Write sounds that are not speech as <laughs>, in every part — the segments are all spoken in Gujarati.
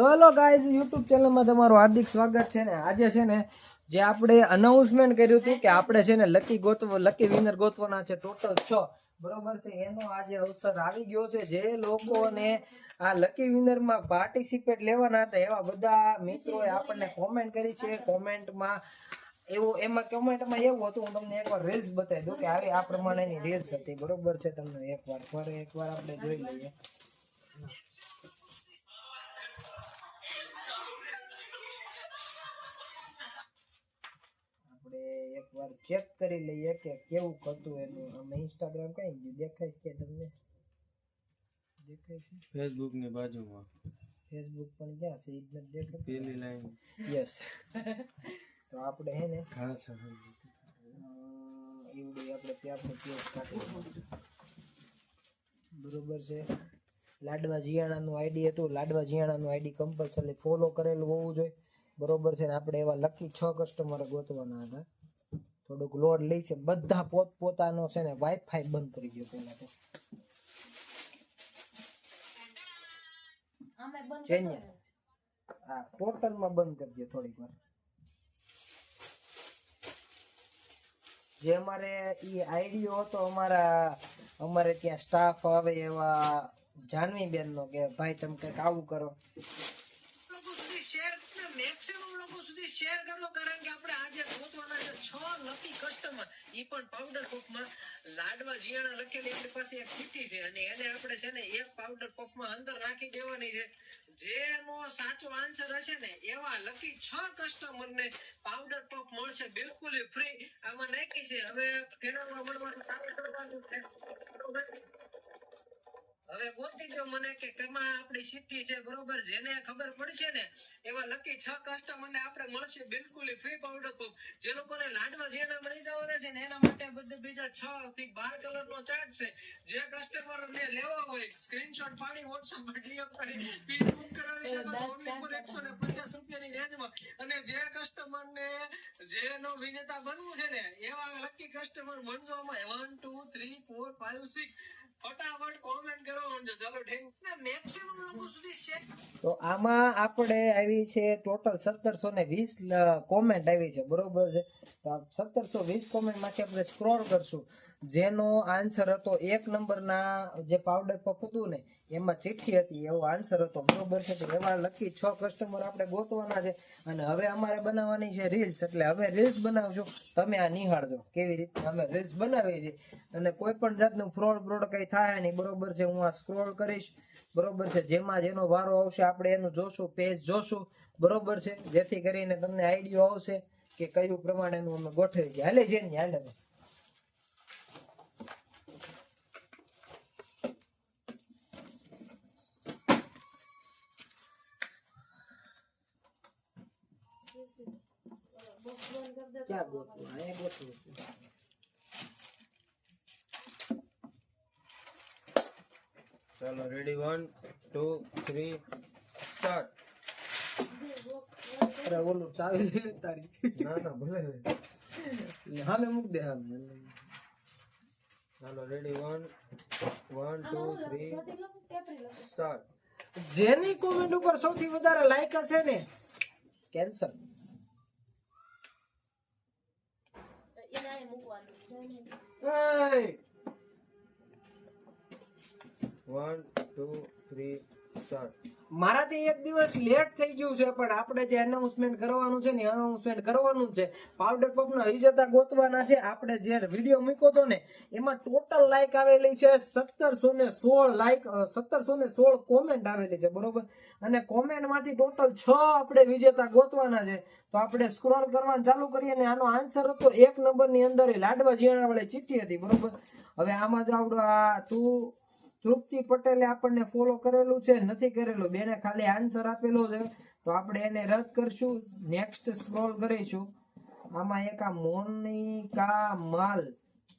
તો હેલો ગાઈઝ યુટ્યુબ ચેનલમાં તમારું હાર્દિક સ્વાગત છે ને. આજે છે ને જે આપણે અનાઉન્સમેન્ટ કર્યું હતું કે આપણે છે ને લકી ગોતવ લકી વિનર ગોતવાના છે ટોટલ છ. બરોબર છે? એનો આજે અવસર આવી ગયો છે. જે લોકોને આ લકી વિનરમાં પાર્ટિસિપેટ લેવાના હતા, એવા બધા મિત્રોએ આપણને કોમેન્ટ કરી છે. કોમેન્ટમાં એવું, એમાં કોમેન્ટમાં એવું હતું, હું તમને એકવાર રીલ્સ બતાવી દઉં કે આવી આ પ્રમાણેની રીલ્સ હતી. બરોબર છે? તમને એકવાર, ફરી એકવાર આપણે જોઈ લઈએ આપણે એકવાર ચેક કરી લઈએ કે કેવું હતું એનું. અમે ઇન્સ્ટાગ્રામ કઈ ગયું? દેખાય છે તમને? દેખાય છે? ફેસબુકની બાજુમાં. ફેસબુક પણ ક્યાં છે? ઈ જ દેખાતું. પેલી લાઈન. યસ તો આપણે હે ને હા સર એવું આપણે ત્યારનું પેજ કાઢી બરોબર છે. લાડવા જીયાણાનું આઈડી હતું. લાડવા જીયાણાનું આઈડી કમ્પલસરી ફોલો કરેલું હોવું જોઈએ. બરોબર છે ને આપણે એવા લકી છ કસ્ટમર ગોતવાના હતા. થોડુંક લોડ લઈ છે. બધા પોત પોતાનો છે ને વાઈફાઈ બંધ કરી ગયો પહેલા તો. છે ને? હા ટોટલમાં બંધ કરી દે થોડીક વાર. જે અમારે એ આઈડિયો હતો અમારા અમારે ત્યાં સ્ટાફ આવે એવા જાનવી બેન નો કે ભાઈ તમે કંઈક આવું કરો. લોકો સુધી શેર મેક્સિમમ લોકો સુધી શેર કરો. છે લકી કસ્ટમર ઈ પણ પાવડર પફમાં લાડવા જીયાણા લખેલી એની પાસે એક ચીઠી છે અને એને આપણે છે ને એક પાવડર પફમાં અંદર રાખી દેવાની છે. જેનો સાચો આન્સર હશે ને એવા લકી છ કસ્ટમરને પાવડર પફ મળશે બિલકુલ ફ્રી આમાં નાખી છે. હવે ફેરવવા મળવાનું કામ કરવાનું છે. હવે ગોતી દો મને કે કેમાં આપણી ચિઠ્ઠી છે બરોબર? જેને ખબર પડશે ને એવા લકી છ કસ્ટમરને આપણે મળશે બિલકુલ ફ્રી પાવડર પંપ જે લોકોને લાડવા જેના મળી જવાના છે ને એના માટે બધે બીજા છ થી બાર કલર નો ચાર્જ છે. જે કસ્ટમર ને લેવા હોય સ્ક્રીનશોટ પાડી વોટ્સઅપ પર ડીએમ કરી પીસ બુક કરાવી શકો તો ઓનલી ફોર એકસો ને પચાસ રૂપિયાની રેન્જમાં અને જે કસ્ટમર ને જેનો વિજેતા બનવું છે ને એવા લકી કસ્ટમર બનવામાં one two three four five six ફટાફટ કોમેન્ટ માંડજો ચાલો થેન્ક મેક્સિમમ લોકો સુધી શેર તો આમાં આપણે આવી છે ટોટલ સત્તરસો ને વીસ કોમેન્ટ આવી છે બરોબર છે? તો સત્તરસો વીસ કોમેન્ટમાંથી આપણે સ્ક્રોલ કરશું. જેનો આન્સર હતો એક નંબરના જે પાવડર પફ હતું ને, એમાં ચિઠ્ઠી હતી, એવો આન્સર હતો. બરોબર છે એવા લકી છ કસ્ટમર આપણે ગોતવાના છે અને હવે અમારે બનાવવાની છે રીલ્સ એટલે હવે રીલ્સ બનાવશું તમે આ નિહાળજો. કેવી રીતે અમે રીલ્સ બનાવીએ છીએ. અને કોઈ પણ જાતનું ફ્રોડ બ્રોડ કઈ થાય નહીં. બરોબર છે, હું આ સ્ક્રોલ કરીશ. બરોબર છે, જેમાં જેનો વારો આવશે, આપણે એનું જોશું પેજ જોશું. બરોબર છે, જેથી કરીને તમને આઈડિયો આવશે કે કયું પ્રમાણેનું અમે ગોઠવી ગયા હાલે છે હાલે ક્યાં ગોતવું અહીંયા ગોતવું ચાલો ready one two three start અરે ઓલું ચાવી લે તારી ના ના ભલે હામે મૂક દે હામે ચાલો ready one one two three start જેની કોમેન્ટ ઉપર સૌથી વધારે લાઈક હશે ને cancel Hey! One, two, three, start. મારાથી એક દિવસ લેટ થઈ ગયું છે, પણ આપણે જે એનાઉન્સમેન્ટ કરવાનું છે ને એનાઉન્સમેન્ટ કરવાનું છે. પાવડર પફના વિજેતા ગોતવાના છે. આપણે જે વીડિયો મૂક્યો હતો ને, એમાં ટોટલ લાઈક આવેલી છે, સત્તરસો ને સોળ લાઈક સત્તરસો ને સોળ કોમેન્ટ આવેલી છે, બરોબર? અને કોમેન્ટમાંથી ટોટલ છ આપણે વિજેતા ગોતવાના છે. તો આપણે સ્ક્રોલ કરવાનું ચાલુ કરીએ ને, આનો આન્સર હતો એક નંબરની અંદર લાડવા જીણા વાળી ચીઠી હતી, બરોબર? હવે આમાં જો આપણો આ તું તૃપ્તિ પટેલે આપણને ફોલો કરેલું છે, નથી કરેલું. બેને ખાલી આન્સર આપેલો છે. તો આપણે એને રદ કરશું. નેક્સ્ટ સ્ક્રોલ કરીશું. આમાં એક આ મોનિકા માલ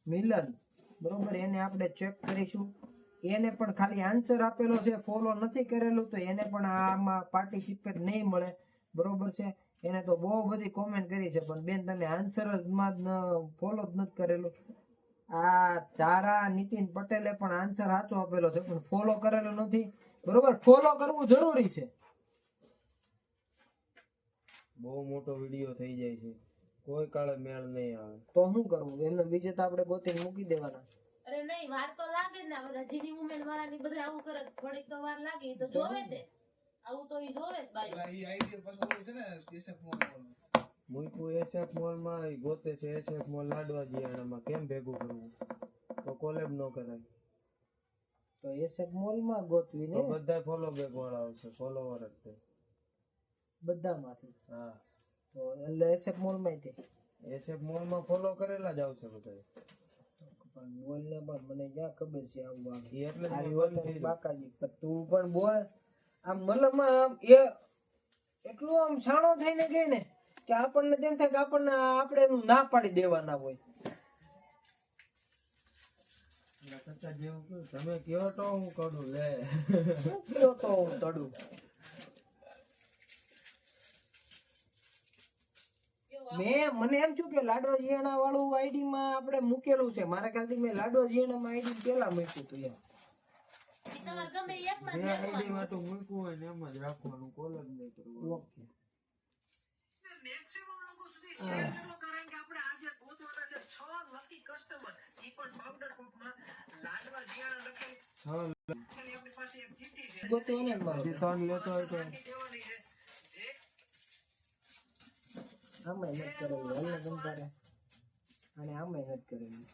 મિલન. બરોબર, એને આપણે ચેક કરીશું. એને પણ ખાલી આન્સર આપેલો છે. ફોલો નથી કરેલું તો એને પણ આમાં પાર્ટિસિપેટ નહીં મળે. બરોબર છે? એને તો બહુ બધી કોમેન્ટ કરી છે, પણ બેન, તમે આન્સર જ ફોલો જ નથી કરેલું. આ તારા નીતિન પટેલે પણ આન્સર સાચો આપેલો છે પણ ફોલો કરેલો નથી. બરોબર? ફોલો કરવું જરૂરી છે. બહુ મોટો વીડિયો થઈ જાય છે. કોઈ કાળે મેળ નહીં આવે. તો શું કરવું? એમને બીજે તો આપણે ગોતીને મૂકી દેવાના. અરે નહીં વાર તો લાગે જ ને બધા જીની ઉમેન વાળાની બધા આવું કરે થોડીક તો વાર લાગે તો જોવે તે આવું તો ઈ જોવે જ બાઈ મૂકવું એસએફ મોલમાં ગોતે છે એસએફ મોલ લાડવા જીયાણામાં કેમ ભેગું કરવું? તો કોલેબ ન કરાય. તો એસએફ મોલમાં ગોતવી ને બધા ફોલો બેક વાળા આવશે ફોલોવર જ તે. બધામાંથી? હા. તો એટલે એસએફ મોલમાં તે? એસએફ મોલમાં ફોલો કરેલા જ આવશે બધા પણ બોલ ને પણ મને ક્યાં ખબર છે આવું આમ. એટલે. બાકાજી. તું પણ બોલ. આમ મતલબ આમ એ એટલું આમ છાણો થઈને ગઈ ને? કે આપણને તેમ થાય કે આપણને આપણે એનું ના પાડી દેવાના હોય. તમે કયો તો હું કડું લે. કયો તો હું તડું મેં મને એમ થયું કે લાડવા જીયાણા વાળું આઈડી માં આપણે મૂકેલું છે. મારા ખ્યાલથી મેં લાડવા જીયાણા માં આઈડી પેલા મૂક્યું હતું એમ. ગમે ઈ એકમાં જ જે રાખવાનું. આઈડીમાં તો મૂકવું હોય ને એમ જ રાખવાનું કોલ જ નહીં કરવાનું ઓકે હા ગોતો ને મારો હજી ત્રણ લેતો હોય તો આમાં નથી કરેલું હાલને ગમતારે અને આમાં નથી કરેલું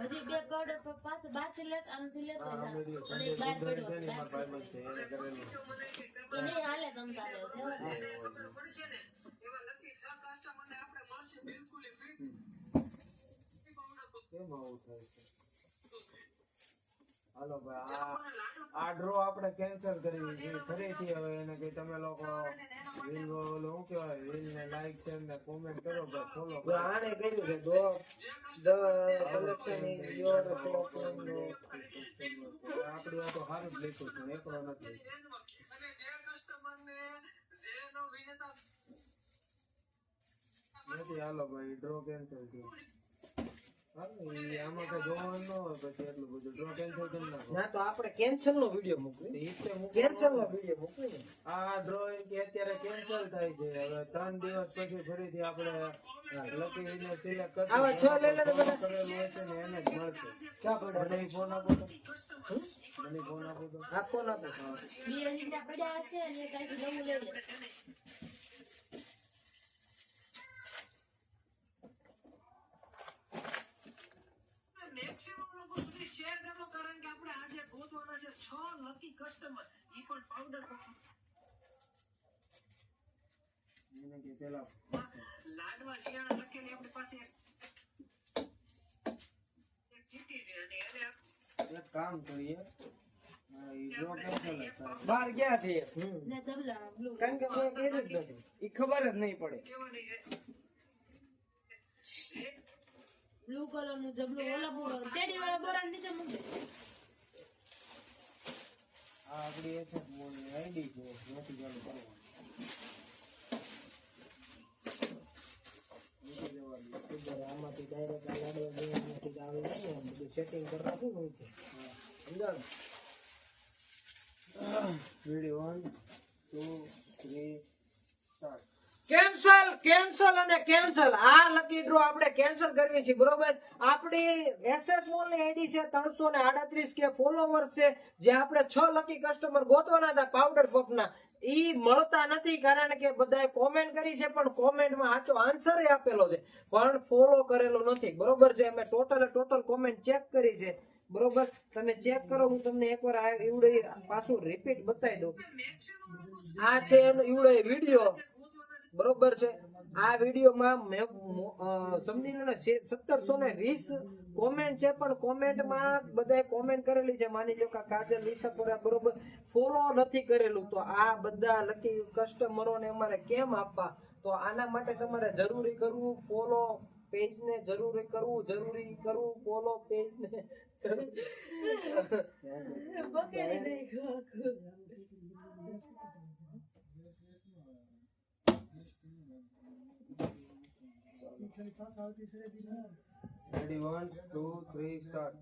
હજી બે પાવડર પાછો બહારથી લેત આમથી લેતો અને બહાર પડ્યો. એને નહીં. હાલે તમ તારે કેમ આવું થાય છે? હાલો ભાઈ આ ડ્રો આપણે કેન્સલ કરી ફરીથી હવે એને કઈ તમે લોકો રીલ ઓલું શું કહેવાય રીલ ને લાઈક છે ને કોમેન્ટ કરો ભાઈ ફોલો કરો. આને કર્યું છે દો ધ કલેક્શન યોર આપણી તો સારું જ લીધું છે એકલો નથી. નથી હાલો ભાઈ ડ્રો કેન્સલ થયો. હાલો, ડ્રો કેન્સલ ના તો આપણે કેન્સલ નો વીડિયો મૂકવી. કેન્સલ નો વીડિયો મૂકવી આ ડ્રોઈંગ કે અત્યારે કેન્સલ થાય છે. હવે ત્રણ દિવસ પછી ફરીથી આપણે લકી સિલેક્ટ કરશું. આવા છ લઈ લે બધા. કરેલું હશે ને એને જ મળશે. ક્યાં પડ્યા મને ફોન આપો તો. મને ફોન આપો તો. આપો. ના આપો પડ્યા હશે અને એક નવું લઈ લે કારણ કે પેલા એક કામ કરીએ. કસ્ટમર ઈ ડ્રો કેન્સલ જ થાય બાર ગયા છે. હમ. ને જબલા બ્લુ કારણ કે મેં કર્યું જ નથી. એ ખબર જ નહીં પડે. બ્લુ કલરનું જબલું ઓલા બોરા ટેડી વાળા બોરા નીચે મૂકે આ આપણી એક મોની આઈડી છે નથી ચાલુ કરવાનું. આમાંથી ડાયરેક્ટ આ લાડવા આવે છે ને બધું સેટિંગ કરી નાખું ને હું. સમજાણ? Ready, one, two, three, start. Cancel cancel અને કેન્સલ. આ લકી ડ્રો આપણે કેન્સલ કરવી છે, બરોબર? આપણી એસએસ મોલની આઈડી છે ત્રણસો ને આડત્રીસ કે ફોલોવર્સ છે, જે આપણે છ લકી કસ્ટમર ગોતવાના હતા પાવડર પફના ઈ મળતા નથી કારણ કે બધાએ કોમેન્ટ કરી છે, પણ કોમેન્ટમાં સાચો આન્સર આપેલો છે. પણ ફોલો કરેલો નથી, બરોબર છે? અમે ટોટલ ટોટલ કોમેન્ટ ચેક કરી છે, બરોબર? તમે ચેક કરો, હું તમને એકવાર આ ઈવડે પાછું રિપીટ બતાવી દઉં. આ છે એનો એવડે વીડિયો બરોબર છે? આ વિડીયોમાં ને સત્તરસો ને વીસ કોમેન્ટ છે, પણ કોમેન્ટમાં બધાએ કોમેન્ટ કરેલી છે. માની લો કે કાજલ લીસાપુરા બરોબર ફોલો નથી કરેલું, તો આ બધા લકી કસ્ટમરોને અમારે કેમ આપવા? તો આના માટે તમારે જરૂરી કરવું ફોલો પેજને જરૂરી કરવું જરૂરી કરવું ફોલો પેજને બકેલી ready one two three start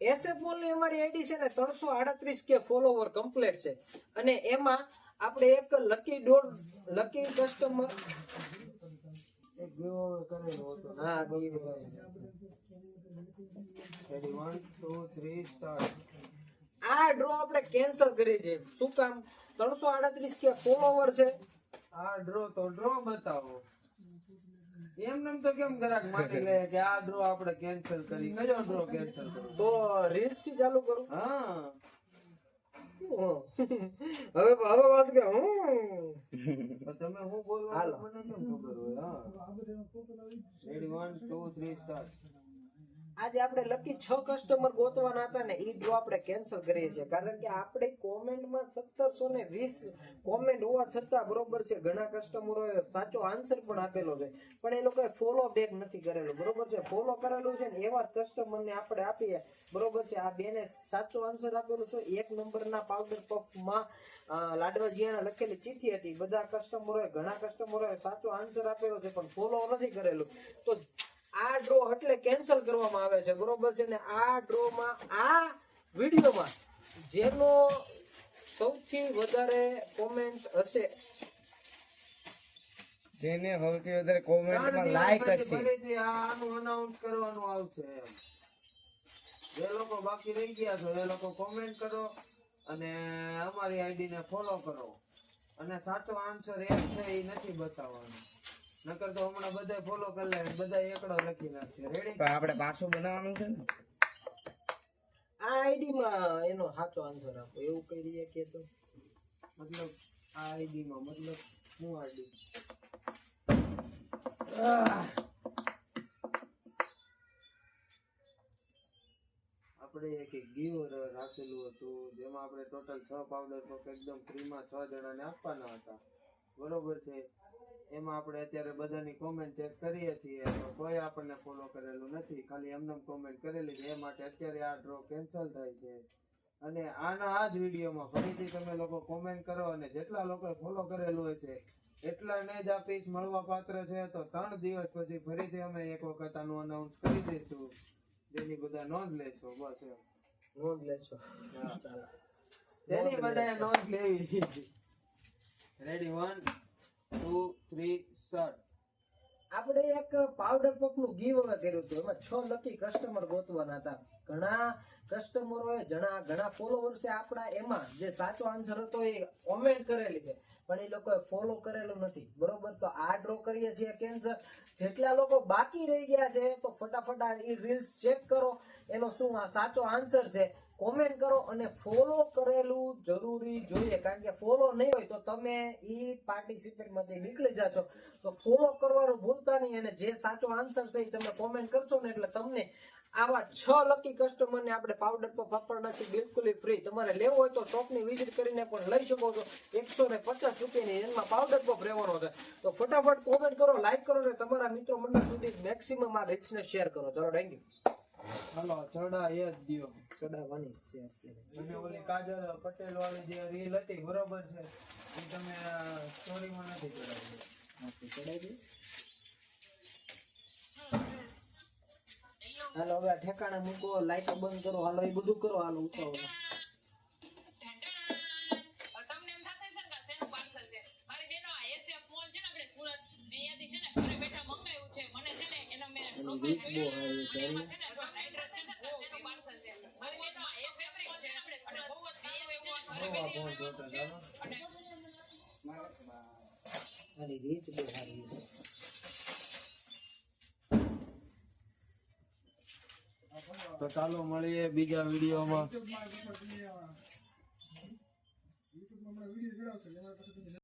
એસએફની અમારી આઈડી છે ને ત્રણસો આડત્રીસ કે ફોલોવર કમ્પ્લીટ છે. અને એમાં આપણે એક લકી ડોર લકી કસ્ટમર હા આ ડ્રો આપણે કેન્સલ કરી છે. શું કામ? ત્રણસો આડત્રીસ કે ફોલોવર છે. આ ડ્રો તો ડ્રો બતાવો. એમ નેમ તો કેમ ગ્રાહક માટી <laughs> લે કે આ ડ્રો આપણે કેન્સલ કરી. કયો ડ્રો કેન્સલ કરો તો રીલ્સથી ચાલુ કરું? હા. <laughs> હવે હવે વાત કે હું? તમે હું બોલવા મને કેમ ખબર હોય હા? Ready one two three start આજે આપણે લકી છ કસ્ટમર ગોતવાના હતા ને એ ડ્રો આપણે કેન્સલ કરીએ છીએ. કારણ કે આપણે કોમેન્ટમાં સત્તરસો ને વીસ કોમેન્ટ હોવા છતાં બરોબર છે. ઘણા કસ્ટમરોએ સાચો આન્સર પણ આપેલો છે. પણ એ લોકોએ ફોલો બેક નથી કરેલું. બરોબર છે? ફોલો કરેલું છે ને એવા કસ્ટમરને આપણે આપીએ. બરોબર છે? આ બેને સાચો આન્સર આપેલો છે. એક નંબરના પાવડર પફમાં લાડવાજીયાના લખેલી ચિઠ્ઠી હતી. બધા કસ્ટમરોએ ઘણા કસ્ટમરોએ સાચો આન્સર આપેલો છે, પણ ફોલો નથી કરેલું. તો આ ડ્રો એટલે કેન્સલ કરવામાં આવે છે બરોબર છે? ને આ ડ્રોમાં આ વિડીયોમાં જેનો સૌથી વધારે કોમેન્ટ હશે જેને સૌથી વધારે કોમેન્ટમાં લાઈક હશે. આનું અનાઉન્સ કરવાનું આવશે જે લોકો બાકી રહી ગયા છો એ લોકો કોમેન્ટ કરો અને અમારી આઈડી ને ફોલો કરો. અને સાચો આન્સર એક છે એ નથી બતાવવાનો. નકર તો હમણાં બધા ફોલો કરી લે બધા એકડો લખી નાખશે. રેડી પણ આપણે પાછું બનાવવાનું છે ને? આ આઈડીમાં એનો સાચો આન્સર આપો એવું કહી દઈએ કે તો મતલબ આ આઈડી માં મતલબ હું આઈડી આપણે એક ગીવ રાખેલું હતું જેમાં આપણે ટોટલ છ પાવડર તો એકદમ ફ્રીમાં છ જણાને આપવાના હતા. બરોબર છે. એમાં આપણે અત્યારે બધાની કોમેન્ટ ચેક કરીએ છીએ. તો કોઈ આપણને ફોલો કરેલું નથી. ખાલી એમને કોમેન્ટ કરેલી છે. એ માટે અત્યારે આ ડ્રો કેન્સલ થાય છે. અને આના આ જ વિડીયોમાં ફરીથી તમે લોકો કોમેન્ટ કરો અને જેટલા લોકોએ ફોલો કરેલું હોય છે એટલાને જ આ પીસ મળવા પાત્ર છે. તો ત્રણ દિવસ પછી ફરીથી અમે એક વખત આનું અનાઉન્સ કરી દઈશું. જેની બધા નોંધ લેશો. બસ એમ. નોંધ લેશો. તેની બધાએ નોંધ લેવી. Ready one two three start આપણે એક પાવડર પફનું ગીવ હવે કર્યું હતું. એમાં છ લકી કસ્ટમર ગોતવાના હતા. ઘણા કસ્ટમરોએ ઘણા ઘણા ફોલોવર્સે આપણા એમાં જે સાચો આન્સર હતો એ કોમેન્ટ કરેલી છે. પણ એ લોકોએ ફોલો કરેલું નથી. બરોબર? તો આ ડ્રો કરીએ છીએ કેન્સર જેટલા લોકો બાકી રહી ગયા છે, તો ફટાફટ આ એ રીલ્સ ચેક કરો. એનો શું સાચો આન્સર છે? કોમેન્ટ કરો અને ફોલો કરેલું જરૂરી જોઈએ. કારણ કે ફોલો નહીં હોય તો તમે એ પાર્ટિસિપેટમાંથી નીકળી જાશો તો ફોલો કરવાનું ભૂલતા નહીં અને જે સાચો આન્સર છે એ તમે કોમેન્ટ કરશો ને એટલે તમને આવા છ લકી કસ્ટમર ને આપણે પાવડર પર પાપડ નથી બિલકુલ ફ્રી તમારે લેવો હોય તો શોપની વિઝિટ કરીને પણ લઈ શકો છો. એકસો ને પચાસ રૂપિયાની એમાં પાવડર પફ રહેવાનો છે. તો ફટાફટ કોમેન્ટ કરો લાઈક કરો ને તમારા મિત્રો મંડળ સુધી મેક્સિમમ આ રીલ્સ ને શેર કરો. ચલો થેન્ક યુ હાલો ચડા એ જ દિયો. ચડાવવાની શેર અને ઓલી કાજલ પટેલ વાળી જે રીલ હતી બરોબર છે. એ તમે સ્ટોરીમાં નથી ચડાવી. ચડાવી હાલો હવે ઠેકાણે મૂકો લાઈટો બંધ કરો હાલો એ બધું કરો હાલો ઉતાવળ રીત બહુ સારી છે. તો ચાલો મળીએ બીજા વિડીયોમાં.